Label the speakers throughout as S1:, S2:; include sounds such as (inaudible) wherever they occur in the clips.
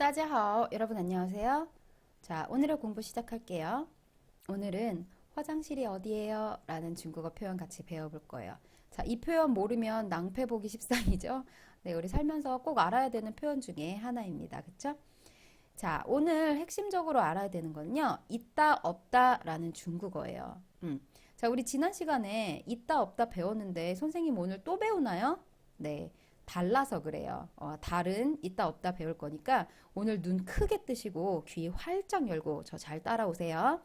S1: 따지하오 여러분 안녕하세요. 자 오늘의 공부 시작할게요. 오늘은 화장실이 어디예요? 라는 중국어 표현 같이 배워볼 거예요. 자, 이 표현 모르면 낭패 보기 십상이죠. 네, 우리 살면서 꼭 알아야 되는 표현 중에 하나입니다. 그쵸? 자, 오늘 핵심적으로 알아야 되는 건요. 있다, 없다 라는 중국어예요. 음. 자, 우리 지난 시간에 있다, 없다 배웠는데 선생님 오늘 또 배우나요? 네. 달라서 그래요. 어, 달은 있다, 없다 배울 거니까 오늘 눈 크게 뜨시고 귀 활짝 열고 저 잘 따라오세요.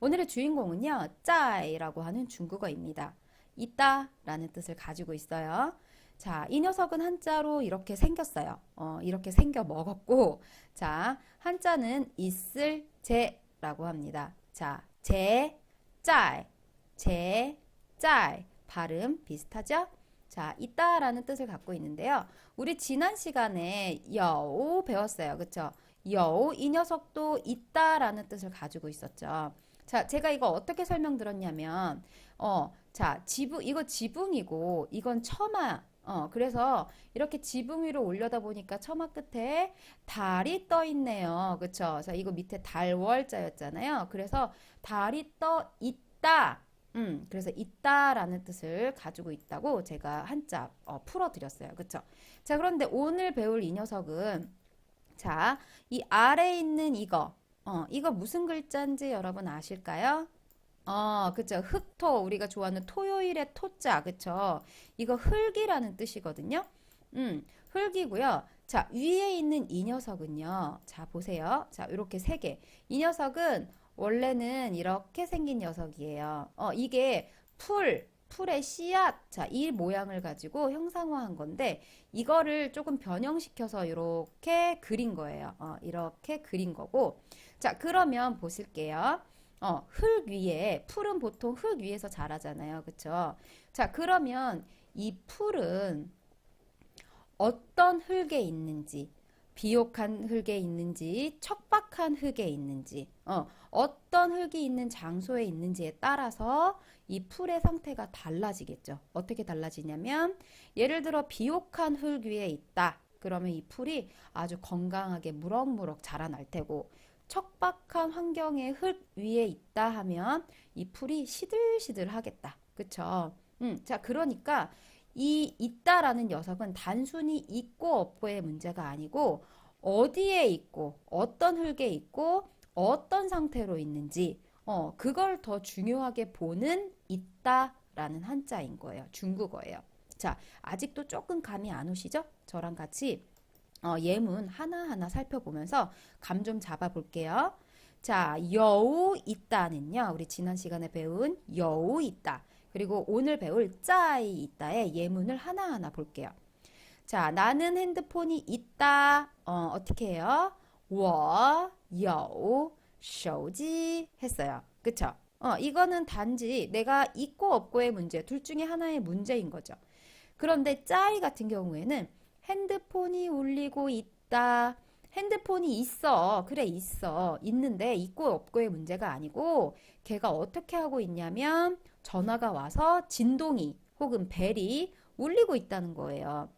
S1: 오늘의 주인공은요, 짜이라고 하는 중국어입니다. 있다 라는 뜻을 가지고 있어요. 자, 이 녀석은 한자로 이렇게 생겼어요. 어, 이렇게 생겨 먹었고, 자, 한자는 있을 제라고 합니다. 자, 제, 짤, 제, 짤. 발음 비슷하죠? 자, 있다라는 뜻을 갖고 있는데요. 우리 지난 시간에 여우 배웠어요. 그쵸? 여우, 이 녀석도 있다라는 뜻을 가지고 있었죠. 자, 제가 이거 어떻게 설명드렸냐면, 어, 자, 지붕, 이거 지붕이고, 이건 처마. 어, 그래서 이렇게 지붕 위로 올려다 보니까 처마 끝에 달이 떠 있네요. 그쵸? 자, 이거 밑에 달월자였잖아요. 그래서 달이 떠 있다. 음, 그래서 있다라는 뜻을 가지고 있다고 제가 한자 어, 풀어드렸어요. 그쵸? 자, 그런데 오늘 배울 이 녀석은 자, 이 아래에 있는 이거, 어, 이거 무슨 글자인지 여러분 아실까요? 어, 그쵸. 흑토, 우리가 좋아하는 토요일의 토자, 그쵸. 이거 흙이라는 뜻이거든요. 음, 흙이고요. 자, 위에 있는 이 녀석은요. 자, 보세요. 자, 이렇게 세 개. 이 녀석은 원래는 이렇게 생긴 녀석이에요. 어, 이게 풀, 풀의 씨앗, 자, 이 모양을 가지고 형상화한 건데, 이거를 조금 변형시켜서 이렇게 그린 거예요. 어, 이렇게 그린 거고. 자, 그러면 보실게요. 어, 흙 위에, 풀은 보통 흙 위에서 자라잖아요. 그쵸? 자, 그러면 이 풀은 어떤 흙에 있는지, 비옥한 흙에 있는지, 척박한 흙에 있는지, 어, 어떤 흙이 있는 장소에 있는지에 따라서 이 풀의 상태가 달라지겠죠. 어떻게 달라지냐면, 예를 들어 비옥한 흙 위에 있다. 그러면 이 풀이 아주 건강하게 무럭무럭 자라날 테고, 척박한 환경의 흙 위에 있다 하면 이 풀이 시들시들 하겠다. 그쵸? 음, 자, 그러니까 이 있다라는 녀석은 단순히 있고 없고의 문제가 아니고 어디에 있고 어떤 흙에 있고 어떤 상태로 있는지 어, 그걸 더 중요하게 보는 있다라는 한자인 거예요. 중국어예요. 자, 아직도 조금 감이 안 오시죠? 저랑 같이 어, 예문 하나하나 살펴보면서 감 좀 잡아볼게요. 자, 여우 있다는요. 우리 지난 시간에 배운 여우 있다. 그리고 오늘 배울 짜이 있다의 예문을 하나하나 볼게요. 자, 나는 핸드폰이 있다. 어, 어떻게 해요? 我有手机 했어요. 그쵸? 어, 이거는 단지 내가 있고 없고의 문제, 둘 중에 하나의 문제인 거죠. 그런데 짜이 같은 경우에는 핸드폰이 울리고 있다. 핸드폰이 있어. 그래, 있어. 있는데 있고 없고의 문제가 아니고 걔가 어떻게 하고 있냐면 전화가 와서 진동이 혹은 벨이 울리고 있다는 거예요.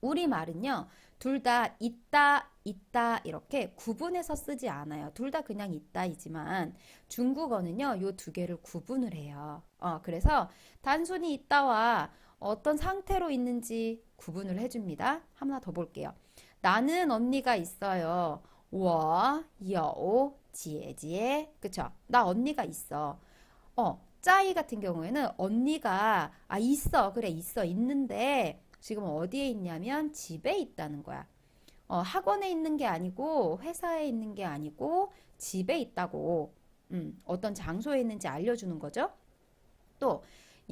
S1: 우리말은요, 둘 다 있다, 있다 이렇게 구분해서 쓰지 않아요. 둘 다 그냥 있다이지만 중국어는요, 요 두 개를 구분을 해요. 어, 그래서 단순히 있다와 어떤 상태로 있는지 구분을 해줍니다. 하나 더 볼게요. 나는 언니가 있어요. 워, 여, 지에지에. 그쵸? 나 언니가 있어. 어, 짜이 같은 경우에는 언니가 아 있어. 그래 있어. 있는데 지금 어디에 있냐면 집에 있다는 거야. 어, 학원에 있는 게 아니고 회사에 있는 게 아니고 집에 있다고. 음, 어떤 장소에 있는지 알려주는 거죠. 또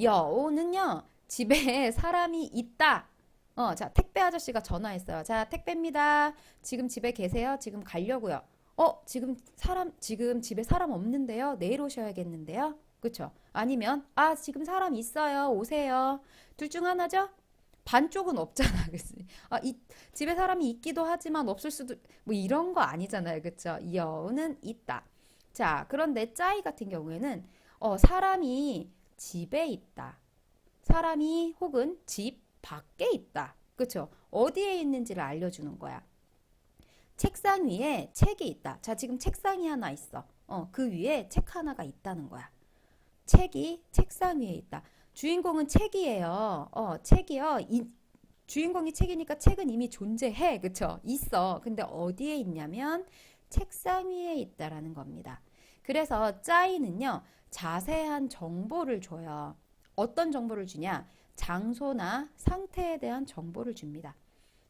S1: 여우는요. 집에 (laughs) 사람이 있다. 어, 자, 택배 아저씨가 전화했어요. 자, 택배입니다. 지금 집에 계세요? 지금 가려고요. 어, 지금 사람, 지금 집에 사람 없는데요? 내일 오셔야겠는데요? 그쵸? 아니면, 아, 지금 사람 있어요. 오세요. 둘 중 하나죠? 반쪽은 없잖아. (laughs) 그치? 아, 이, 집에 사람이 있기도 하지만 없을 수도, 뭐 이런 거 아니잖아요. 그쵸? 여우는 있다. 자, 그런데 짜이 같은 경우에는, 어, 사람이 집에 있다. 사람이 혹은 집 밖에 있다. 그쵸? 어디에 있는지를 알려주는 거야. 책상 위에 책이 있다. 자, 지금 책상이 하나 있어. 어, 그 위에 책 하나가 있다는 거야. 책이 책상 위에 있다. 주인공은 책이에요. 어, 책이요. 이, 주인공이 책이니까 책은 이미 존재해. 그쵸? 있어. 근데 어디에 있냐면 책상 위에 있다라는 겁니다. 그래서 짜이는요, 자세한 정보를 줘요. 어떤 정보를 주냐? 장소나 상태에 대한 정보를 줍니다.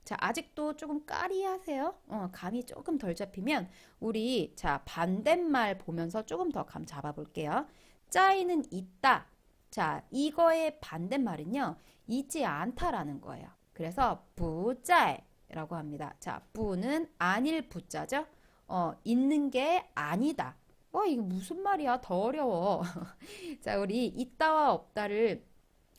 S1: 자, 아직도 조금 까리하세요? 어, 감이 조금 덜 잡히면 우리 자, 반대말 보면서 조금 더 감 잡아 볼게요. 짜이는 있다. 자, 이거의 반대말은요. 있지 않다라는 거예요. 그래서 부짜이라고 합니다. 자, 부는 아닐 부자죠? 어, 있는 게 아니다. 어, 이게 무슨 말이야? 더 어려워. (laughs) 자, 우리 있다와 없다를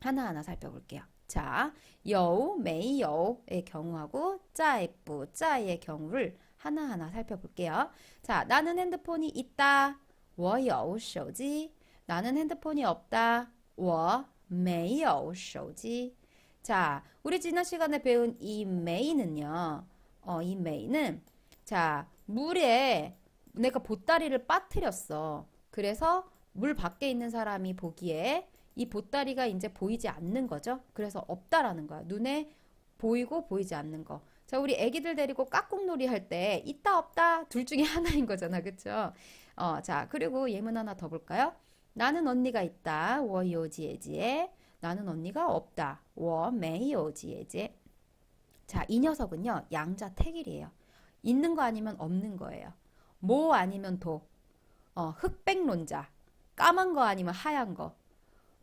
S1: 하나하나 살펴볼게요. 자, 여우, 메이여우의 경우하고 짜이뿌, 짜이의 경우를 하나하나 살펴볼게요. 자, 나는 핸드폰이 있다. 我有手机. 나는 핸드폰이 없다. 我没有手机. 자, 우리 지난 시간에 배운 이 메이는요. 어, 이 메이는 자, 물에 내가 보따리를 빠뜨렸어. 그래서 물 밖에 있는 사람이 보기에 이 보따리가 이제 보이지 않는 거죠. 그래서 없다라는 거야. 눈에 보이고 보이지 않는 거. 자, 우리 애기들 데리고 깍꿍놀이 할 때 있다 없다 둘 중에 하나인 (laughs) 거잖아. 그쵸? 어, 자, 그리고 예문 하나 더 볼까요? 나는 언니가 있다. 워요지에지에. 나는 언니가 없다. 워메이오지에지에. 자, 이 녀석은요. 양자 택일이에요. 있는 거 아니면 없는 거예요. 뭐 아니면 도. 어, 흑백론자. 까만 거 아니면 하얀 거.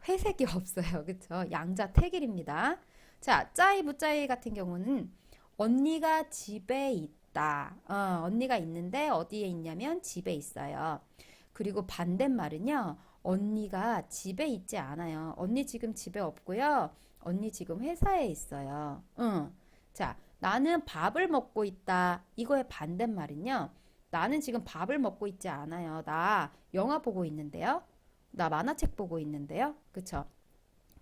S1: 회색이 (laughs) 없어요. 그쵸? 양자 택일입니다. 자, 짜이 부짜이 같은 경우는 언니가 집에 있다. 어, 언니가 있는데 어디에 있냐면 집에 있어요. 그리고 반대말은요. 언니가 집에 있지 않아요. 언니 지금 집에 없고요. 언니 지금 회사에 있어요. 응. 자, 나는 밥을 먹고 있다. 이거의 반대말은요. 나는 지금 밥을 먹고 있지 않아요. 나 영화 보고 있는데요. 나 만화책 보고 있는데요. 그쵸?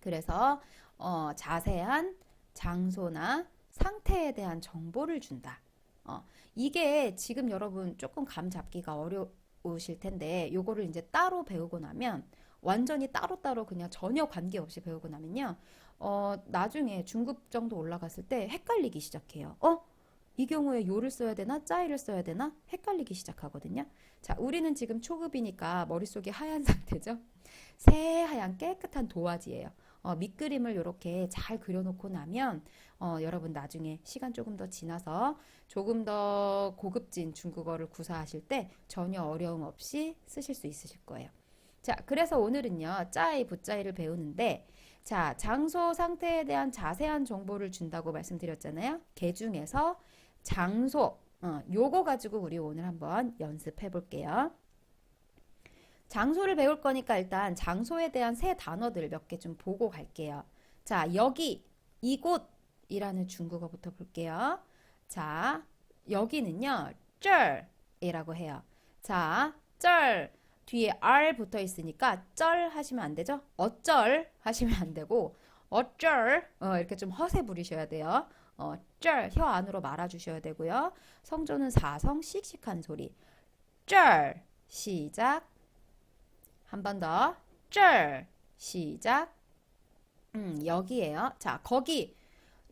S1: 그래서 어, 자세한 장소나 상태에 대한 정보를 준다. 어, 이게 지금 여러분 조금 감 잡기가 어려 우실 텐데 요거를 이제 따로 배우고 나면 완전히 따로따로 그냥 전혀 관계없이 배우고 나면요. 어, 나중에 중급 정도 올라갔을 때 헷갈리기 시작해요. 어? 이 경우에 요를 써야 되나 짜이를 써야 되나 헷갈리기 시작하거든요. 자, 우리는 지금 초급이니까 머릿속이 하얀 (laughs) 상태죠. 새하얀 깨끗한 도화지예요. 어, 밑그림을 이렇게 잘 그려놓고 나면 어, 여러분 나중에 시간 조금 더 지나서 조금 더 고급진 중국어를 구사하실 때 전혀 어려움 없이 쓰실 수 있으실 거예요. 자, 그래서 오늘은요, 짜이, 부짜이를 배우는데, 자, 장소 상태에 대한 자세한 정보를 준다고 말씀드렸잖아요. 개 중에서 장소, 어, 요거 가지고 우리 오늘 한번 연습해 볼게요. 장소를 배울 거니까 일단 장소에 대한 새 단어들 몇 개 좀 보고 갈게요. 자, 여기, 이곳 이라는 중국어부터 볼게요. 자, 여기는요. 쩔이라고 해요. 자, 쩔 뒤에 r 붙어 있으니까 쩔 하시면 안 되죠? 어쩔 하시면 안 되고 어쩔 어, 이렇게 좀 허세 부리셔야 돼요. 어, 쩔, 혀 안으로 말아주셔야 되고요. 성조는 사성 씩씩한 소리. 쩔, 시작. 한 번 더. 쩔, 시작. 음, 여기에요. 자, 거기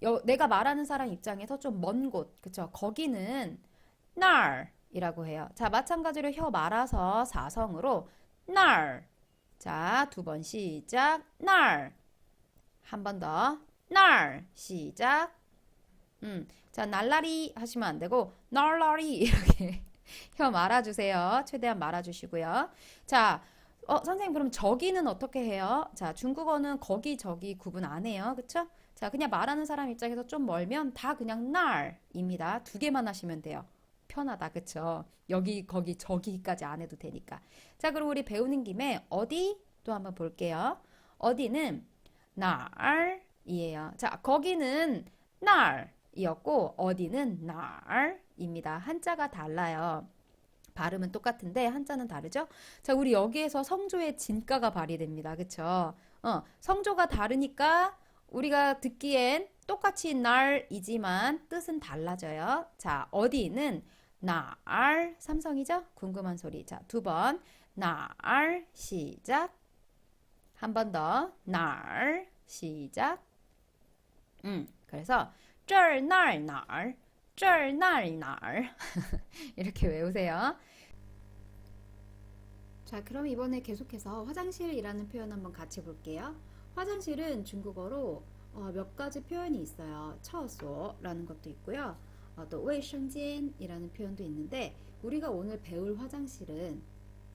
S1: 여, 내가 말하는 사람 입장에서 좀 먼 곳. 그쵸? 거기는 날 이라고 해요. 자, 마찬가지로 혀 말아서 사성으로 날. 자, 두 번 시작. 날. 한 번 더. 날. 시작. 음, 자, 날라리 하시면 안 되고, 날라리 이렇게 (laughs) 혀 말아주세요. 최대한 말아주시고요. 자, 어, 선생님, 그럼 저기는 어떻게 해요? 자, 중국어는 거기, 저기 구분 안 해요. 그쵸? 자, 그냥 말하는 사람 입장에서 좀 멀면 다 그냥 날입니다. 두 개만 하시면 돼요. 편하다. 그쵸? 여기, 거기, 저기까지 안 해도 되니까. 자, 그리고 우리 배우는 김에 어디 또 한번 볼게요. 어디는 날이에요. 자, 거기는 날이었고 어디는 날입니다. 한자가 달라요. 발음은 똑같은데 한자는 다르죠? 자, 우리 여기에서 성조의 진가가 발휘됩니다. 그쵸? 어, 성조가 다르니까 우리가 듣기엔 똑같이 날이지만 뜻은 달라져요. 자, 어디는 날 삼성이죠? 궁금한 소리. 자, 두 번. 날 시작. 한 번 더. 날 시작. 음, 그래서 这儿那儿哪儿这儿那儿哪儿 (laughs) 이렇게 외우세요. 자, 그럼 이번에 계속해서 화장실이라는 표현 한번 같이 볼게요. 화장실은 중국어로 어, 몇 가지 표현이 있어요. 처소라는 것도 있고요. 어, 또 웨이생젠이라는 표현도 있는데 우리가 오늘 배울 화장실은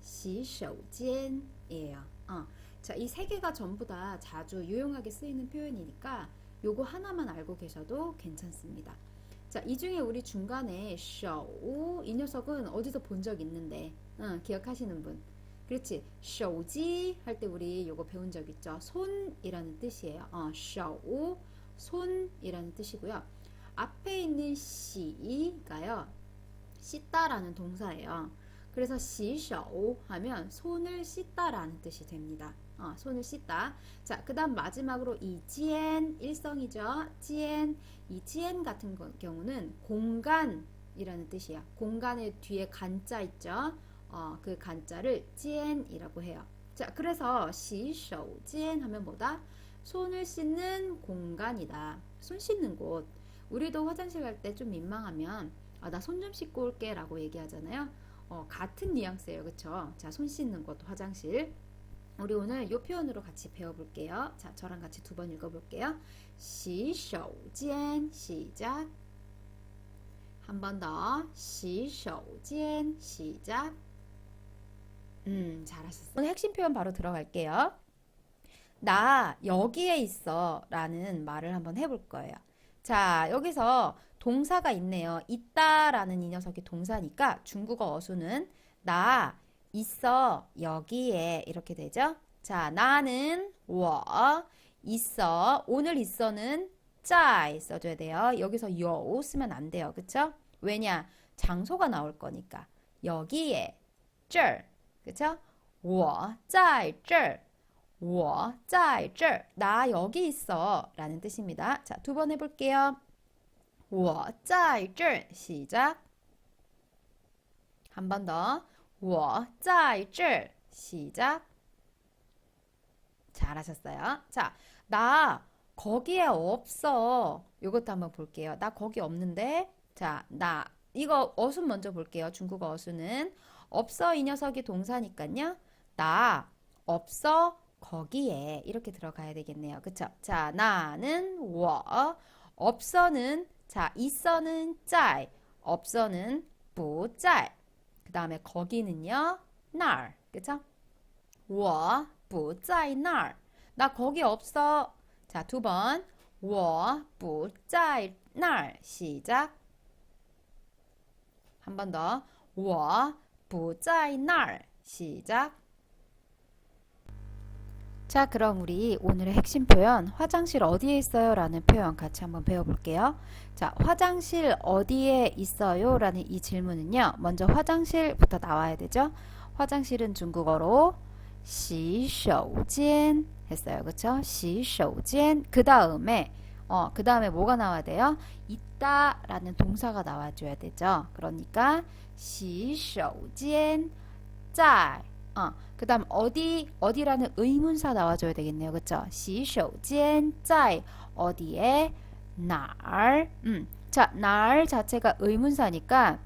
S1: 洗手间이에요. 어, 자, 이 세 개가 전부 다 자주 유용하게 쓰이는 표현이니까 요거 하나만 알고 계셔도 괜찮습니다. 자, 이 중에 우리 중간에 手, 이 녀석은 어디서 본 적 있는데, 응, 기억하시는 분. 그렇지. 쇼지 할 때 우리 요거 배운 적 있죠. 손이라는 뜻이에요. 어, 쇼우 손이라는 뜻이고요. 앞에 있는 시가요. 씻다라는 동사예요. 그래서 시쇼 하면 손을 씻다라는 뜻이 됩니다. 어, 손을 씻다. 자, 그 다음 마지막으로 이지엔 일성이죠. 지엔 이지엔 같은 경우는 공간이라는 뜻이에요. 공간의 뒤에 간자 있죠. 어, 그 간자를 찌엔이라고 해요. 자, 그래서 시쇼 찌엔 하면 뭐다? 손을 씻는 공간이다. 손 씻는 곳. 우리도 화장실 갈 때 좀 민망하면 아, 나 손 좀 씻고 올게 라고 얘기하잖아요. 어, 같은 뉘앙스예요. 그쵸? 자, 손 씻는 곳, 화장실. 우리 오늘 요 표현으로 같이 배워볼게요. 자, 저랑 같이 두 번 읽어볼게요. 시쇼젠 시작. 한 번 더. 시쇼젠 시작. 음, 잘하셨어요. 오늘 핵심 표현 바로 들어갈게요. 나 여기에 있어 라는 말을 한번 해볼 거예요. 자, 여기서 동사가 있네요. 있다 라는 이 녀석이 동사니까 중국어 어수는 나 있어 여기에 이렇게 되죠. 자, 나는 워 있어 오늘 있어는 짜 써줘야 돼요. 여기서 요 쓰면 안 돼요. 그쵸? 왜냐? 장소가 나올 거니까. 여기에 쩔 그쵸? 我在这儿我在这儿나 여기 있어 라는 뜻입니다. 자, 두 번 해볼게요. 我在这儿 시작. 한 번 더. 我在这儿 시작. 잘하셨어요. 자, 나 거기에 없어. 이것도 한번 볼게요. 나 거기 없는데. 자, 나 이거 어순 먼저 볼게요. 중국어 어순은 없어 이 녀석이 동사니까요. 나 없어 거기에 이렇게 들어가야 되겠네요. 그쵸? 자, 나는 我 없어는 자, 있어는 在 없어는 不在 그 다음에 거기는요, 那儿 그쵸? 我不在那儿나 거기 없어. 자, 두 번. 我不在那儿 시작. 한 번 더. 我 不在那儿 시작. 자, 그럼 우리 오늘의 핵심 표현 화장실 어디에 있어요? 라는 표현 같이 한번 배워볼게요. 자, 화장실 어디에 있어요? 라는 이 질문은요. 먼저 화장실부터 나와야 되죠. 화장실은 중국어로 洗手间 했어요. 그쵸? 洗手间. 그 다음에 어, 그 다음에 뭐가 나와야 돼요? 있다 라는 동사가 나와줘야 되죠. 그러니까 洗手间在 어, 그 다음 어디 어디라는 의문사 나와줘야 되겠네요. 그쵸? 洗手间在 어디에 哪儿 음, 자, 哪儿 자체가 의문사니까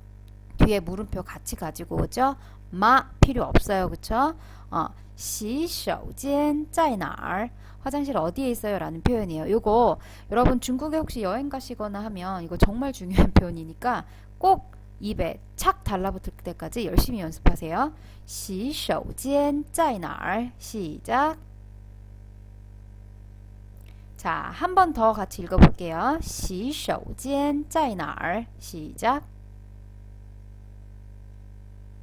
S1: 뒤에 물음표 같이 가지고 오죠. 마 필요 없어요. 그쵸? 어, 洗手间在哪儿 화장실 어디에 있어요? 라는 표현이에요. 요거 여러분 중국에 혹시 여행 가시거나 하면 이거 정말 중요한 표현이니까 꼭 입에 착 달라붙을 때까지 열심히 연습하세요. 洗手间在哪儿 시작. 자, 한 번 더 같이 읽어볼게요. 洗手间在哪儿 시작.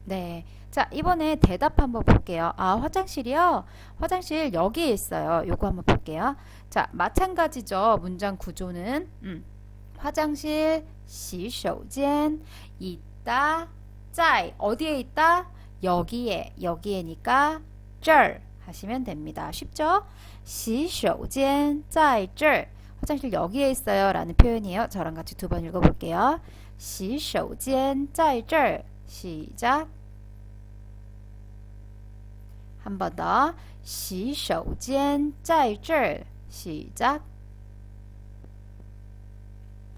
S1: 네. 자, 이번에 대답 한번 볼게요. 아, 화장실이요? 화장실 여기에 있어요. 요거 한번 볼게요. 자, 마찬가지죠. 문장 구조는. 음. 화장실, 洗手间, 있다, 在, 어디에 있다? 여기에, 여기에니까 这儿 하시면 됩니다. 쉽죠? 洗手间在这儿. 화장실 여기에 있어요. 라는 표현이에요. 저랑 같이 두 번 읽어볼게요. 洗手间在这儿. 시작. 한 번 더. 洗手间在这儿. 시작.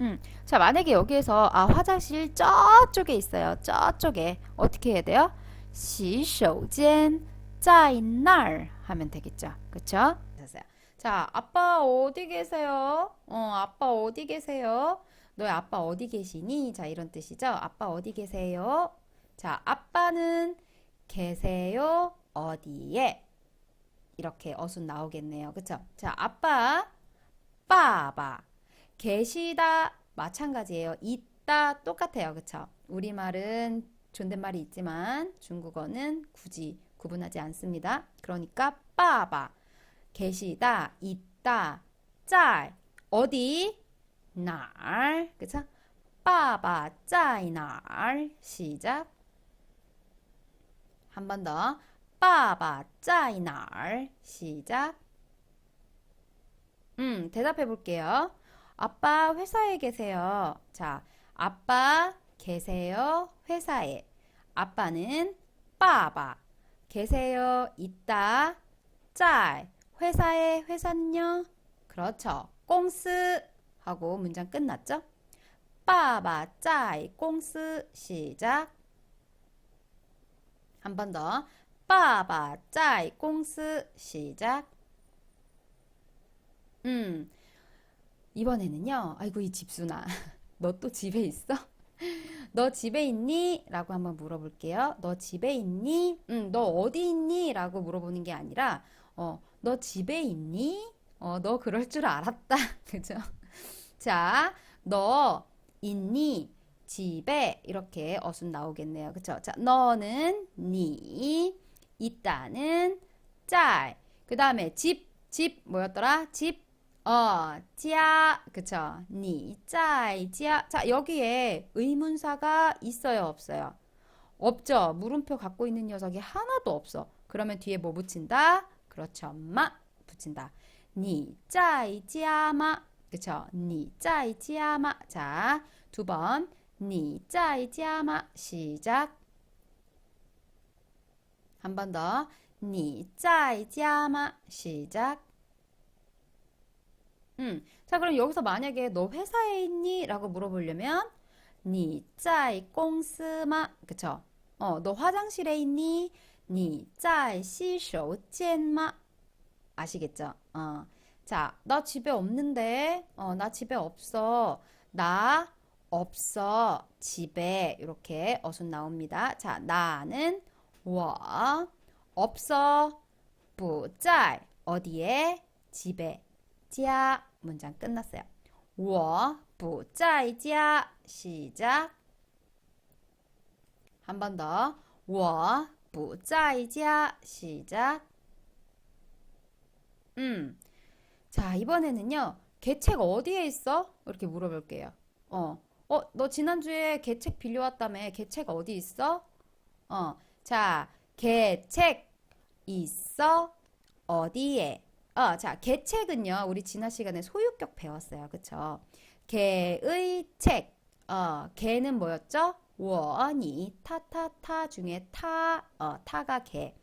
S1: 음, 자, 만약에 여기에서 아, 화장실 저쪽에 있어요. 저쪽에. 어떻게 해야 돼요? 洗手间在那儿 하면 되겠죠. 그쵸? 됐어요. 자, 아빠 어디 계세요? 어, 아빠 어디 계세요? 너희 아빠 어디 계시니? 자, 이런 뜻이죠. 아빠 어디 계세요? 자, 아빠는 계세요? 어디에? 이렇게 어순 나오겠네요. 그쵸? 자, 아빠, 빠바. 계시다 마찬가지예요. 있다 똑같아요. 그쵸? 우리말은 존댓말이 있지만 중국어는 굳이 구분하지 않습니다. 그러니까 빠바 계시다 있다 짤 어디 날 그쵸? 빠바 짤날 시작 한 번 더 빠바 짤날 시작 음 대답해 볼게요. 아빠 회사에 계세요. 자, 아빠 계세요. 회사에. 아빠는 빠바. 계세요. 있다. 짤. 회사에 회사는요? 그렇죠. 공스 하고 문장 끝났죠? 빠바 짤 공스 시작. 한 번 더. 빠바 짤 공스 시작. 음. 이번에는요. 아이고 이 집순아. (laughs) 너 또 집에 있어? (laughs) 너 집에 있니? 라고 한번 물어볼게요. 너 집에 있니? 응, 너 어디 있니? 라고 물어보는 게 아니라 어, 너 집에 있니? 어, 너 그럴 줄 알았다. (laughs) 그죠? 자, 너 있니? 집에 이렇게 어순 나오겠네요. 그쵸? 자, 너는 니, 있다는 짤. 그 다음에 집, 집 뭐였더라? 집, 어, 자, 그쵸? 니, 짤, 자. 자, 여기에 의문사가 있어요, 없어요? 없죠? 물음표 갖고 있는 녀석이 하나도 없어. 그러면 뒤에 뭐 붙인다? 그렇죠. 마 붙인다. 니, 짤, 자마. 그쵸? 니, 짤, 자마. 자, 두 번. 니, 짤, 자마. 시작. 한 번 더. 니, 짤, 자마. 시작. 음. 자, 그럼 여기서 만약에 너 회사에 있니? 라고 물어보려면, 니 짜이 꽁스마. 그쵸? 어, 너 화장실에 있니? 니 짜이 시쇼젠마. 아시겠죠? 어. 자, 나 집에 없는데, 어, 나 집에 없어. 나 없어. 집에. 이렇게 어순 나옵니다. 자, 나는 와 없어. 부짤 어디에? 집에. 家 문장 끝났어요. 我不在家 시작. 한 번 더. 我不在家 시작. 음. 자, 이번에는요. 계책 어디에 있어? 이렇게 물어볼게요. 어. 어, 너 지난주에 계책 빌려왔다며. 계책 어디 있어? 어. 자, 계책 있어? 어디에? 어, 자, 계책은요. 우리 지난 시간에 소유격 배웠어요. 그쵸? 개의 책. 어, 개는 뭐였죠? 워니 타타타 중에 타, 어, 타가 개.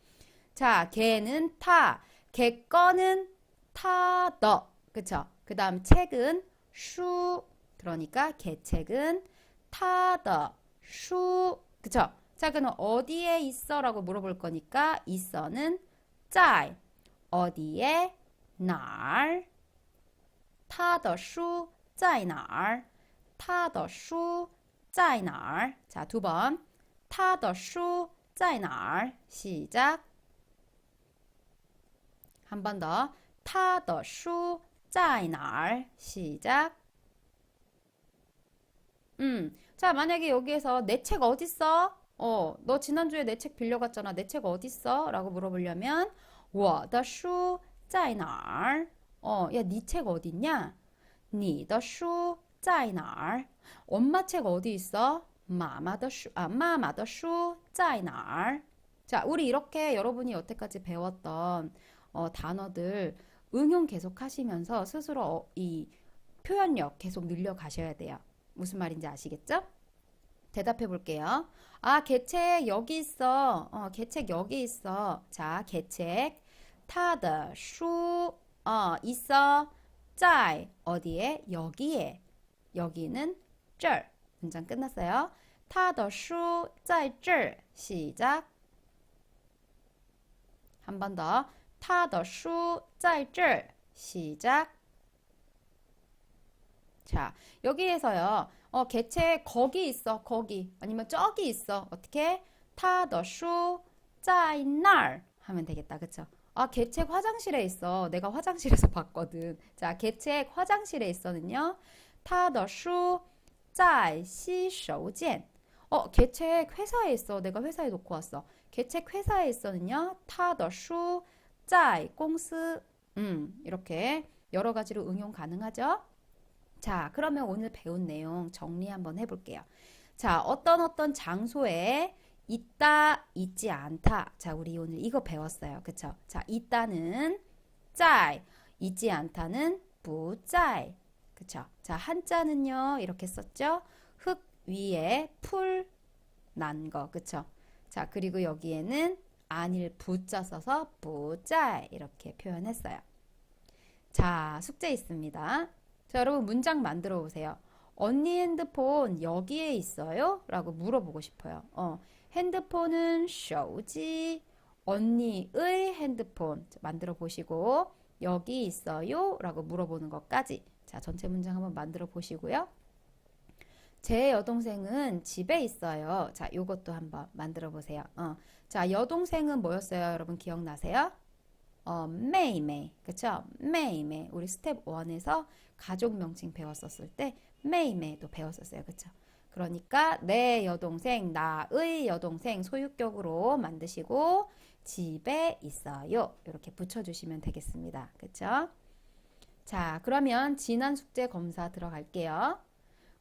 S1: 자, 개는 타. 개 거는 타더. 그쵸? 그 다음 책은 슈. 그러니까 개책은 타더 슈. 그쵸? 자, 그럼 어디에 있어? 라고 물어볼 거니까 있어는 짤. 어디에? 날. 他的书在哪儿?他的书在哪儿? 자, 두 번. 他的书在哪儿? 시작. 한 번 더. 他的书在哪儿? 시작. 음. 자, 만약에 여기에서 내 책 어딨어? 어, 너 지난주에 내 책 빌려갔잖아. 내 책 어딨어? 라고 물어보려면 我的书 在哪儿? 어, 야, 네 책 어딨냐? 你的书在哪儿? 엄마 책 어디 있어? 妈妈的书, 아, 妈妈的书在哪儿? 자, 우리 이렇게 여러분이 여태까지 배웠던 어, 단어들 응용 계속 하시면서 스스로 어, 이 표현력 계속 늘려 가셔야 돼요. 무슨 말인지 아시겠죠? 대답해 볼게요. 아, 개책 여기 있어. 어, 개책 여기 있어. 자, 개책. 타더 슈 어, 있어 짜이 어디에 여기에 여기는 쩔 문장 끝났어요. 타더 슈 짜이 시작 한 번 더. 타더 슈 짜이 시작 자, 여기에서요. 어, 개체 거기 있어. 거기. 아니면 저기 있어. 어떻게? 타더슈 짜이날 하면 되겠다. 그쵸? 아, 개책 화장실에 있어. 내가 화장실에서 (laughs) 봤거든. 자, 개책 화장실에 있어는요. 他的书在洗手间 어, 개책 회사에 있어. 내가 회사에 놓고 왔어. 개책 회사에 있어는요. 他的书在公司 음, 이렇게 여러 가지로 응용 가능하죠? 자, 그러면 오늘 배운 내용 정리 한번 해볼게요. 자, 어떤 어떤 장소에 있다, 있지 않다. 자, 우리 오늘 이거 배웠어요. 그쵸? 자, 있다는 짤, 있지 않다는 부짜이. 그쵸? 자, 한자는요, 이렇게 썼죠? 흙 위에 풀 난 거. 그쵸? 자, 그리고 여기에는 안일 부자 써서 부짜이. 이렇게 표현했어요. 자, 숙제 있습니다. 자, 여러분 문장 만들어 보세요. 언니 핸드폰 여기에 있어요? 라고 물어보고 싶어요. 어. 핸드폰은 手机 언니의 핸드폰 만들어 보시고 여기 있어요? 라고 물어보는 것까지 자, 전체 문장 한번 만들어 보시고요. 제 여동생은 집에 있어요. 자, 요것도 한번 만들어 보세요. 어. 자, 여동생은 뭐였어요? 여러분 기억나세요? 어, 메이메이. 그쵸? 메이메이. 우리 스텝 1에서 가족 명칭 배웠었을 때 메이메이도 배웠었어요. 그쵸? 그러니까 내 여동생, 나의 여동생 소유격으로 만드시고 집에 있어요. 이렇게 붙여주시면 되겠습니다. 그쵸? 자, 그러면 지난 숙제 검사 들어갈게요.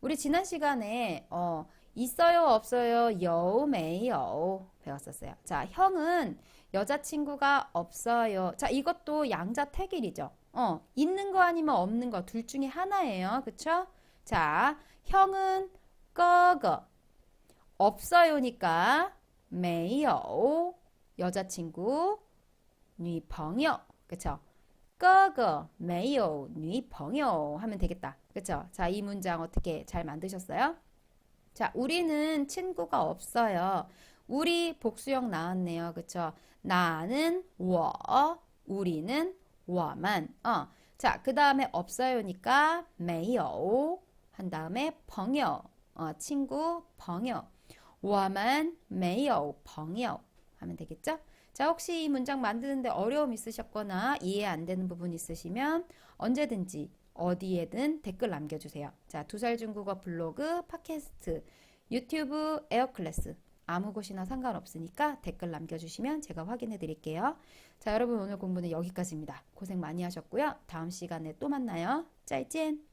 S1: 우리 지난 시간에 어, 있어요, 없어요, 요, 메요 배웠었어요. 자, 형은 여자친구가 없어요. 자, 이것도 양자택일이죠. 어, 있는 거 아니면 없는 거 둘 중에 하나예요. 그쵸? 자, 형은 꺼거 없어요니까 没有 여자친구 女朋友 그쵸? 哥哥没有女朋友 하면 되겠다. 그쵸? 자, 이 문장 어떻게 잘 만드셨어요? 자, 우리는 친구가 없어요. 우리 복수형 나왔네요. 그쵸? 나는 我, 우리는 我们. 어. 자, 그 다음에 없어요니까 没有. 한 다음에 朋友. 어, 친구 朋友.我们没有朋友 하면 되겠죠? 자, 혹시 이 문장 만드는데 어려움 있으셨거나 이해 안 되는 부분 있으시면 언제든지 어디에든 댓글 남겨주세요. 자, 두 살 중국어 블로그, 팟캐스트, 유튜브, 에어클래스 아무 곳이나 상관없으니까 댓글 남겨주시면 제가 확인해 드릴게요. 자, 여러분 오늘 공부는 여기까지입니다. 고생 많이 하셨고요. 다음 시간에 또 만나요. 짜이찐!